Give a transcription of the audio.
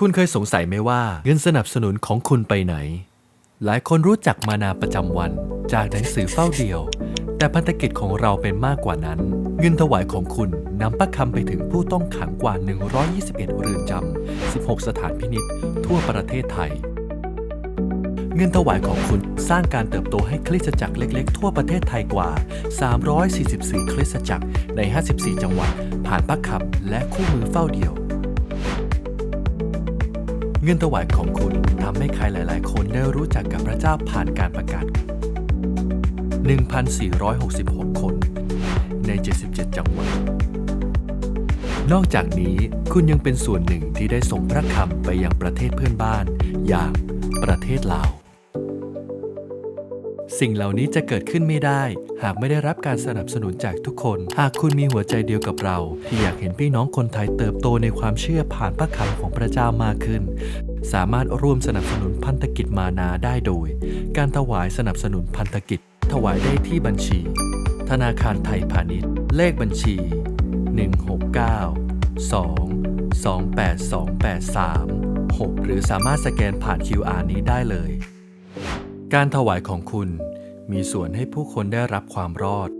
คุณเคยสงสัยไหมว่าเงินสนับสนุนของคุณไปไหน หลายคนรู้จักมานาประจำวัน จากหนังสือเฝ้าเดียว แต่พันธกิจของเราเป็นมากกว่านั้น เงินถวายของคุณนำประคำไปถึงผู้ต้องขังกว่า 121 เรือนจำ 16 สถานพินิษทั่วประเทศไทย เงินถวายของคุณสร้างการเติบโตให้คริสตจักรเล็กๆ ทั่วประเทศไทยกว่า 344 คริสตจักรใน 54 จังหวัด ผ่านพระคำและคู่มือเฝ้าเดียว เงินถวายของคุณทำให้ใครหลาย ๆ คนได้รู้จักกับพระเจ้าผ่านการประกาศ 1,466 คนใน 77 จังหวัด นอกจากนี้คุณยังเป็นส่วนหนึ่งที่ได้ส่งพระคำไปยังประเทศเพื่อนบ้าน อย่างประเทศลาว สิ่งเหล่านี้จะเกิดขึ้นไม่ได้ หากไม่ได้รับการสนับสนุนจากทุกคน หากคุณมีหัวใจเดียวกับเรา ที่อยากเห็นพี่น้องคนไทยเติบโตในความเชื่อผ่านพระคำของพระเจ้ามากขึ้น สามารถร่วมสนับสนุนพันธกิจมานาได้โดย การถวายสนับสนุนพันธกิจ ถวายได้ที่บัญชี ธนาคารไทยพาณิชย์ เลขบัญชี 169 2 282836 หรือสามารถสแกนผ่าน QR นี้ได้เลย การถวายของคุณมีส่วนให้ผู้คนได้รับความรอด